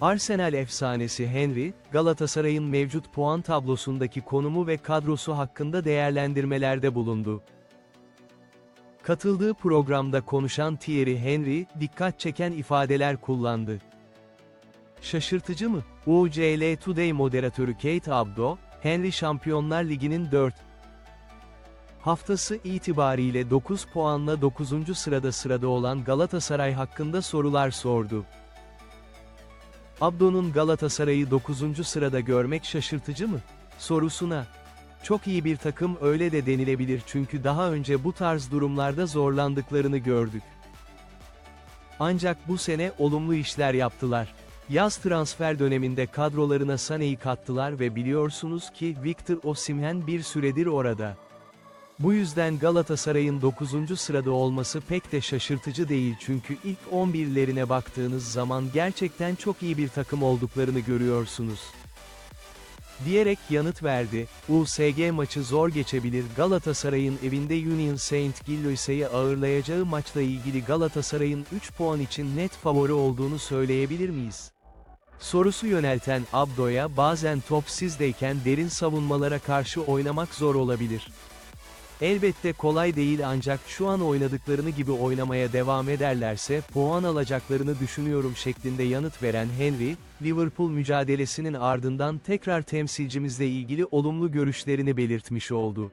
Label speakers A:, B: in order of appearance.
A: Arsenal efsanesi Henry, Galatasaray'ın mevcut puan tablosundaki konumu ve kadrosu hakkında değerlendirmelerde bulundu. Katıldığı programda konuşan Thierry Henry, dikkat çeken ifadeler kullandı. Şaşırtıcı mı? UCL Today moderatörü Kate Abdo, Henry Şampiyonlar Ligi'nin 4 haftası itibariyle 9 puanla 9. sırada sırada olan Galatasaray hakkında sorular sordu. Abdo'nun Galatasaray'ı 9. sırada görmek şaşırtıcı mı? Sorusuna, çok iyi bir takım öyle de denilebilir çünkü daha önce bu tarz durumlarda zorlandıklarını gördük. Ancak bu sene olumlu işler yaptılar. Yaz transfer döneminde kadrolarına Sané'yi kattılar ve biliyorsunuz ki Victor Osimhen bir süredir orada. Bu yüzden Galatasaray'ın 9. sırada olması pek de şaşırtıcı değil çünkü ilk 11'lerine baktığınız zaman gerçekten çok iyi bir takım olduklarını görüyorsunuz. Diyerek yanıt verdi, USG maçı zor geçebilir Galatasaray'ın evinde Union Saint Gilloise'yi ağırlayacağı maçla ilgili Galatasaray'ın 3 puan için net favori olduğunu söyleyebilir miyiz? Sorusu yönelten Abdo'ya bazen top sizdeyken derin savunmalara karşı oynamak zor olabilir. Elbette kolay değil ancak şu an oynadıklarını gibi oynamaya devam ederlerse puan alacaklarını düşünüyorum şeklinde yanıt veren Henry, Liverpool mücadelesinin ardından tekrar temsilcimizle ilgili olumlu görüşlerini belirtmiş oldu.